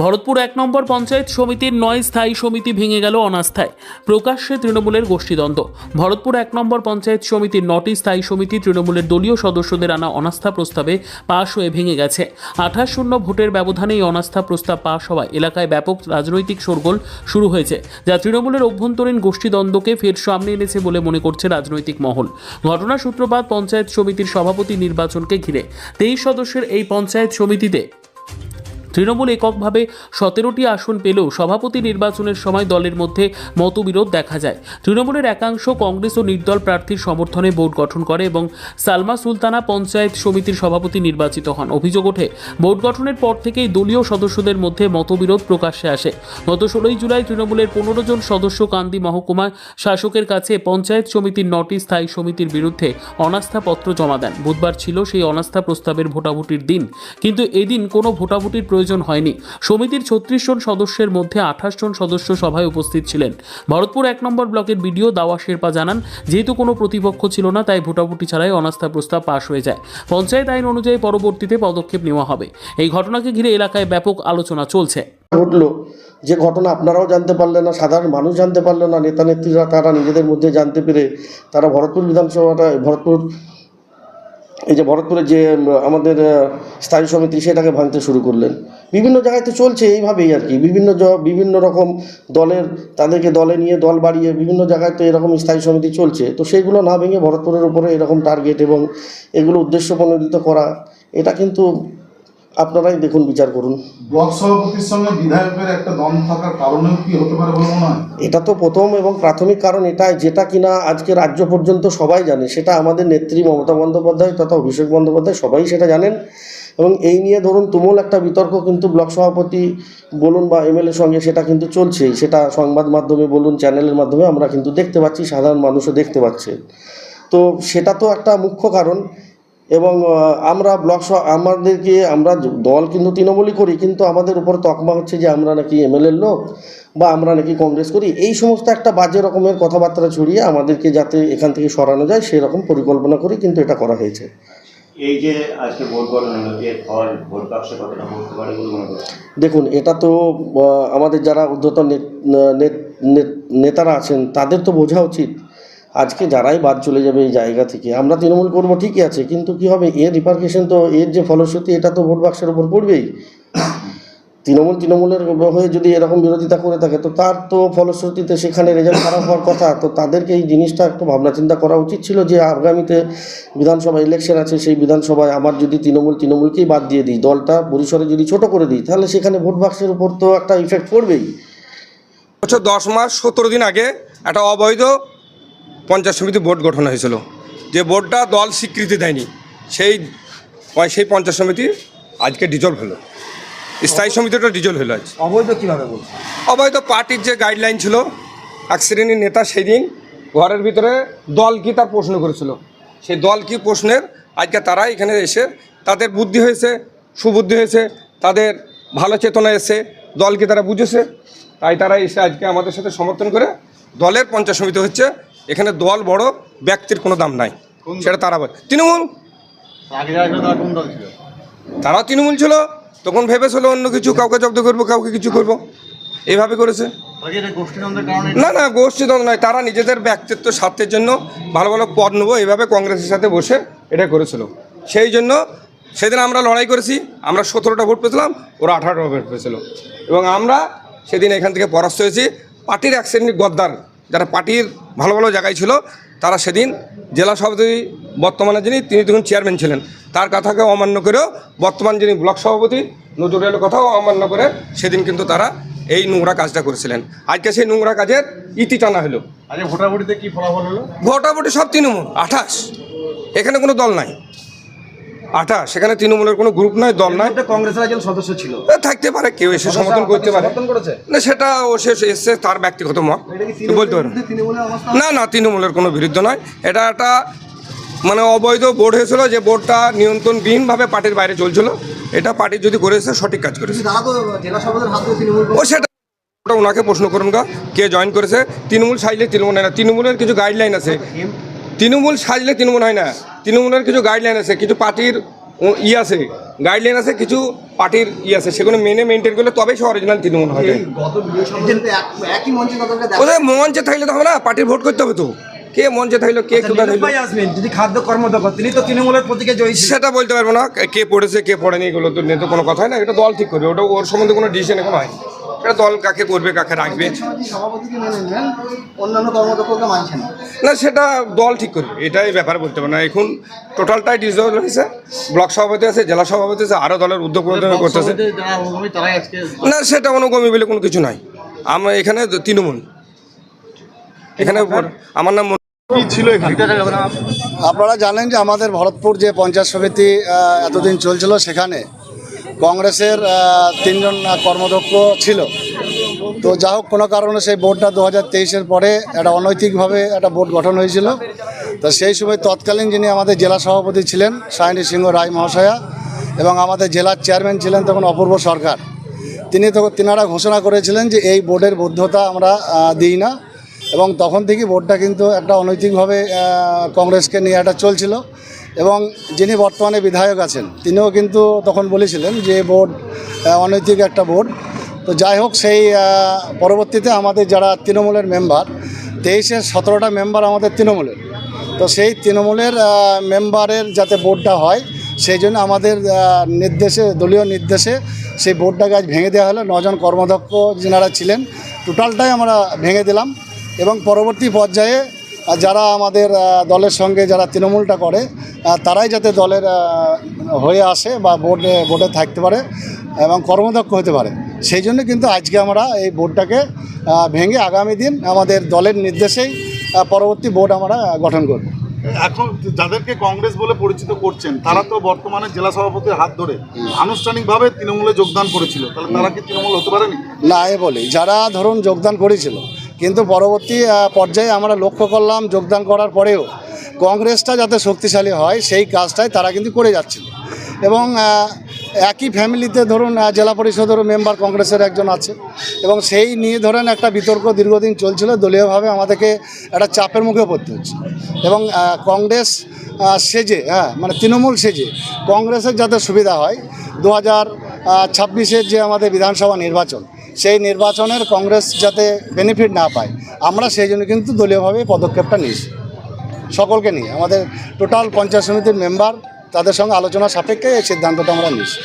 ভরতপুর এক নম্বর পঞ্চায়েত সমিতির নয় স্থায়ী সমিতি ভেঙে গেল অনাস্থায়। প্রকাশ্যে তৃণমূলের গোষ্ঠীদ্বন্দ্ব। ভরতপুর এক নম্বর পঞ্চায়েত সমিতির নটি স্থায়ী সমিতি তৃণমূলের দলীয় সদস্যদের আনা অনাস্থা প্রস্তাবে পাশ হয়ে ভেঙে গেছে। আঠাশ শূন্য ভোটের ব্যবধানে এই অনাস্থা প্রস্তাব পাশ হওয়ায় এলাকায় ব্যাপক রাজনৈতিক শোরগোল শুরু হয়েছে, যা তৃণমূলের অভ্যন্তরীণ গোষ্ঠীদ্বন্দ্বকে ফের সামনে এনেছে বলে মনে করছে রাজনৈতিক মহল। ঘটনা সূত্রপাত পঞ্চায়েত সমিতির সভাপতি নির্বাচনকে ঘিরে। তেইশ সদস্যের এই পঞ্চায়েত সমিতিতে তৃণমূল এককভাবে সতেরোটি আসন পেলেও সভাপতি নির্বাচনের সময় দলের মধ্যে মতবিরোধ দেখা যায়। তৃণমূলের একাংশ কংগ্রেস ও নির্দল প্রার্থীর সমর্থনে বোর্ড গঠন করে এবং সালমা সুলতানা পঞ্চায়েত সমিতির সভাপতি নির্বাচিত হন। অভিযোগ ওঠে বোর্ড গঠনের পর থেকেই দলীয় সদস্যদের মধ্যে মতবিরোধ প্রকাশ্যে আসে। গত ষোলোই জুলাই তৃণমূলের পনেরো জন সদস্য কান্দি মহকুমা শাসকের কাছে পঞ্চায়েত সমিতির নটি স্থায়ী সমিতির বিরুদ্ধে অনাস্থাপত্র জমা দেন। বুধবার ছিল সেই অনাস্থা প্রস্তাবের ভোটাভুটির দিন। কিন্তু এদিন কোনো ভোটাভুটির প্রয়োজন হয়নি। সমিতির ছত্রিশ জন সদস্যের মধ্যে আঠাশ জন সদস্য সভায় উপস্থিত ছিলেন। ভরতপুর এক নম্বর ব্লকের বিডিও দাওয়া শেরপা জানান, যেহেতু কোনো প্রতিপক্ষ ছিল না, তাই ভোটাভুটি ছাড়াই অনাস্থা প্রস্তাব পাশ হয়ে যায়। পঞ্চায়েত আইন অনুযায়ী পরবর্তীতে পদক্ষেপ নেওয়া হবে। এই ঘটনাকে ঘিরে এলাকায় ব্যাপক আলোচনা চলছে। ঘটলো। যে ঘটনা আপনারাও জানতে পারলেন না, সাধারণ মানুষ জানতে পারল না নেতা নেত্রীরা তারা নিজেদের মধ্যে জানতে পেরে তারা ভরতপুর বিধানসভাটা, ভরতপুর এই যে ভরতপুরে যে আমাদের স্থায়ী সমিতি সেটাকে ভাঙতে শুরু করলেন। বিভিন্ন জায়গায় তো চলছে এইভাবেই আর কি। বিভিন্ন বিভিন্ন রকম দলের, তাদেরকে দলে নিয়ে দল বাড়িয়ে বিভিন্ন জায়গায় তো এরকম স্থায়ী সমিতি চলছে। তো সেইগুলো না ভেঙে ভরতপুরের উপরে এরকম টার্গেট এবং এগুলো উদ্দেশ্য প্রণোদিত করা, এটা কিন্তু আপনারাই দেখুন বিচার করুন। ব্লক সভাপতির সঙ্গে বিধায়কের একটা দ্বন্দ্ব থাকার কারণেও কি হতে পারে বলে মনে হয়? এটা তো প্রথম এবং প্রাথমিক কারণ এটাই যেটা কিনা আজকে রাজ্য পর্যন্ত সবাই জানে সেটা আমাদের নেত্রী মমতা বন্দ্যোপাধ্যায় তথা অভিষেক বন্দ্যোপাধ্যায় সবাই সেটা জানেন। এবং এই নিয়ে ধরুন তুমুল একটা বিতর্ক কিন্তু ব্লক সভাপতি বলুন বা এমএলএর সঙ্গে সেটা কিন্তু চলছেই। সেটা সংবাদ মাধ্যমে বলুন চ্যানেলের মাধ্যমে আমরা কিন্তু দেখতে পাচ্ছি সাধারণ মানুষও দেখতে পাচ্ছে। তো সেটা তো একটা মুখ্য কারণ। এবং আমরা ব্লক স- আমাদেরকে আমরা দল কিন্তু তৃণমূলই করি কিন্তু আমাদের উপর তকমা হচ্ছে যে আমরা নাকি এমএলএর লোক বা আমরা নাকি কংগ্রেস করি। এই সমস্ত একটা বাজে রকমের কথাবার্তা ছড়িয়ে আমাদেরকে যাতে এখান থেকে সরানো যায় সেরকম পরিকল্পনা করে কিন্তু এটা করা হয়েছে। এই যে আজকে ভোট গঠন এর ফল ভোট বাক্সে কতটা পড়তে পারে বলে মনে দেখুন এটা তো আমাদের যারা ঊর্ধ্বতন নেতারা আছেন তাদের তো বোঝা উচিত। আজকে যারাই বাদ চলে যাবে এই জায়গা থেকে, আমরা তৃণমূল করব, ঠিকই আছে, কিন্তু কি হবে? এর রিপার্কেশন তো, এর যে ফলশ্রুতি, এটা তো ভোট বাক্সের উপর পড়বেই। তৃণমূল তৃণমূলের হয়ে যদি এরকম বিরোধিতা করে থাকে, তো তার তো ফলশ্রুতিতে সেখানে রেজাল্ট খারাপ হওয়ার কথা। তো তাদেরকে এই জিনিসটা একটু ভাবনা চিন্তা করা উচিত ছিল যে, আগামীতে বিধানসভা ইলেকশন আছে, সেই বিধানসভায় আমার যদি তৃণমূল তৃণমূলকেই বাদ দিয়ে দিই, দলটা পরিসরে যদি ছোট করে দিই, তাহলে সেখানে ভোট বাক্সের উপর তো একটা ইফেক্ট পড়বেই। বছর দশ মাস, সতেরো দিন আগে একটা অবৈধ পঞ্চায়েত সমিতি বোর্ড গঠন হয়েছিল। যে বোর্ডটা দল স্বীকৃতি দেয়নি সেই সেই পঞ্চায়েত সমিতি আজকে ডিজলভ হলো। স্থায়ী সমিতিটা ডিজলভ হলো আজ। অবৈধ কীভাবে বলছে অবৈধ পার্টির যে গাইডলাইন ছিল এক শ্রেণির নেতা সেই দিন ঘরের ভিতরে দল কি তার প্রশ্ন করেছিল। সেই দল কি প্রশ্নের আজকে তারা এখানে এসে তাদের বুদ্ধি হয়েছে সুবুদ্ধি হয়েছে তাদের ভালো চেতনা এসে দল কি তারা বুঝেছে। তাই তারা এসে আজকে আমাদের সাথে সমর্থন করে দলের পঞ্চায়েত সমিতি হচ্ছে এখানে দল বড় ব্যক্তির কোনো দাম নাই। সেটা তারা বলে। তৃণমূল? তারাও তৃণমূল ছিল তখন ভেবেছিল অন্য কিছু কাউকে জব্দ করব কাউকে কিছু করব। এইভাবে করেছে। না না গোষ্ঠীদ্বন্দ্ব নয় তারা নিজেদের ব্যক্তিত্ব স্বার্থের জন্য ভালো ভালো পদ নেব এইভাবে কংগ্রেসের সাথে বসে এটা করেছিল। সেই জন্য সেদিন আমরা লড়াই করেছি আমরা সতেরোটা ভোট পেয়েছিলাম ওরা আঠারোটা ভোট পেয়েছিল। এবং আমরা সেদিন এখান থেকে পরাস্ত হয়েছি পার্টির এক শ্রেণির গদ্দার। যারা পার্টির ভালো ভালো জায়গায় ছিল তারা সেদিন জেলা সভাপতি বর্তমানে যিনি তিনি তখন চেয়ারম্যান ছিলেন। তার কথাকে অমান্য করেও বর্তমান যিনি ব্লক সভাপতি নজরুলের কথাও অমান্য করে সেদিন কিন্তু তারা এই নোংরা কাজটা করেছিলেন। আজকে সেই নোংরা কাজের ইতি টানা হলো। ভোটাভুটিতে কি ফলাফল হলো? ভোটাভুটি সব তৃণমূল আঠাশ। এখানে কোনো দল নাই। আঠাশ সেখানে তৃণমূলের কোনো গ্রুপ নয় দল নাই। মধ্যে কংগ্রেসের একজন সদস্য ছিল। থাকতে পারে কেউ এসে সমর্থন করতে পারে। না সেটা ও সে সে এসছে তার ব্যক্তিগত মত। বলতে পারে? না না তৃণমূলের কোনো বিরুদ্ধে নয়। এটা একটা মানে অবৈধ বোর্ড হয়েছিল যে বোর্ডটা নিয়ন্ত্রণবিহীনভাবে পার্টির বাইরে চলছিল। এটা পার্টি যদি করেছে সঠিক কাজ করেছে। ও সেটা ওটা ওনাকে প্রশ্ন করুন গা কে জয়েন করেছে। তৃণমূল সাজলে তৃণমূল হয় না তৃণমূলের কিছু গাইডলাইন আছে। তৃণমূল সাজলে তৃণমূল হয় না। তৃণমূলের কিছু গাইডলাইন আছে কিছু পার্টির ই আছে। গাইডলাইন আছে কিছু পার্টির ই আছে সেগুলো মেনে মেনটেন করলে তবেই সে অরিজিনাল তৃণমূল হবে। ওদের মঞ্চে থাকলে তো হবে না পার্টির ভোট করতে হবে তো। কে মঞ্চে থাকল কে কোথায় থাকল? আসবেন যদি খাদ্য কর্মদক্ষ তিনি তো তৃণমূলের প্রতীকে জয়ী সেটা বলতে পারব না কে পড়েছে কে পড়েনি এগুলো তো নিয়ে তো কোনো কথাই না এটা দল ঠিক করবে ওটা ওর সম্বন্ধে কোনো ডিসিশন এখন হয় এটা দল কাকে করবে কাকে রাখবে? সভাপতিকে মেনে নেন অন্যান্য কর্মদক্ষকে মানছেন না। না সেটা দল ঠিক করবে। এটাই ব্যাপার বলতে পারব না। এখন টোটালটাই ডিসঅল হয়েছে ব্লক সভাপতি আছে জেলা সভাপতি আছে আরও দলের উদ্যোগ প্রদান করতেছে। না সেটা অনুগমী বলে কোনো কিছু নাই। আমরা এখানে তৃণমূল। এখানে আমার নাম ছিল এখানে? আপনারা জানেন যে আমাদের ভরতপুর যে পঞ্চায়েত সমিতি এতদিন চলছিল সেখানে কংগ্রেসের তিনজন কর্মদক্ষ ছিল। তো যা হোক, কোনো কারণে সেই বোর্ডটা দু হাজার তেইশের পরে একটা অনৈতিকভাবে একটা বোর্ড গঠন হয়েছিল। তো সেই সময় তৎকালীন যিনি আমাদের জেলা সভাপতি ছিলেন, সায়নী সিংহ রায় মহাশয়া, এবং আমাদের জেলার চেয়ারম্যান ছিলেন তখন অপূর্ব সরকার। তিনি তখন তিনারা ঘোষণা করেছিলেন যে এই বোর্ডের বৈধতা আমরা দিই না। এবং তখন থেকে বোর্ডটা কিন্তু একটা অনৈতিকভাবে কংগ্রেসকে নিয়ে একটা চলছিল। এবং যিনি বর্তমানে বিধায়ক আছেন, তিনিও কিন্তু তখন বলেছিলেন যে বোর্ড অনৈতিক একটা বোর্ড তো যাই হোক, সেই পরবর্তীতে আমাদের যারা তৃণমূলের মেম্বার তেইশের সতেরোটা মেম্বার আমাদের তৃণমূলের। তো সেই তৃণমূলের মেম্বারের যাতে বোর্ডটা হয়, সেই জন্য আমাদের নির্দেশে, দলীয় নির্দেশে সেই বোর্ডটাকে আজ ভেঙে দেওয়া হলো। নজন কর্মদক্ষ যেনারা ছিলেন, টোটালটাই আমরা ভেঙে দিলাম এবং পরবর্তী পর্যায়ে যারা আমাদের দলের সঙ্গে যারা তৃণমূলটা করে তারাই যাতে দলের হয়ে আসে বা বোর্ডে বোর্ডে থাকতে পারে এবং কর্মদক্ষ হতে পারে। সেই জন্য কিন্তু আজকে আমরা এই বোর্ডটাকে ভেঙে আগামী দিন আমাদের দলের নির্দেশেই পরবর্তী বোর্ড আমরা গঠন করব। এখন যাদেরকে কংগ্রেস বলে পরিচিত করছেন তারা তো বর্তমানে জেলা সভাপতির হাত ধরে আনুষ্ঠানিকভাবে তৃণমূলে যোগদান করেছিল। তাহলে তারা কি তৃণমূল হতে পারেনি? না এ বলি যারা ধরুন যোগদান করেছিল কিন্তু পরবর্তী পর্যায়ে আমরা লক্ষ্য করলাম যোগদান করার পরেও কংগ্রেসটা যাতে শক্তিশালী হয় সেই কাজটাই তারা কিন্তু করে যাচ্ছিল। এবং একই ফ্যামিলিতে ধরুন জেলা পরিষদেরও মেম্বার কংগ্রেসের একজন আছে। এবং সেই নিয়ে ধরেন একটা বিতর্ক দীর্ঘদিন চলছিল, দলীয়ভাবে আমাদেরকে একটা চাপের মুখে পড়তে হচ্ছে। এবং কংগ্রেস সেজে হ্যাঁ মানে তৃণমূল সেজে, কংগ্রেসের যাতে সুবিধা হয় দু হাজার ছাব্বিশের যে আমাদের বিধানসভা নির্বাচন, সেই নির্বাচনের কংগ্রেস যাতে বেনিফিট না পায়, আমরা সেই জন্য কিন্তু দলীয়ভাবে পদক্ষেপটা নিয়েছি। সকলকে নিয়ে, আমাদের টোটাল পঞ্চায়েত সমিতির মেম্বার তাদের সঙ্গে আলোচনা সাপেক্ষে এই সিদ্ধান্তটা আমরা নিয়েছি।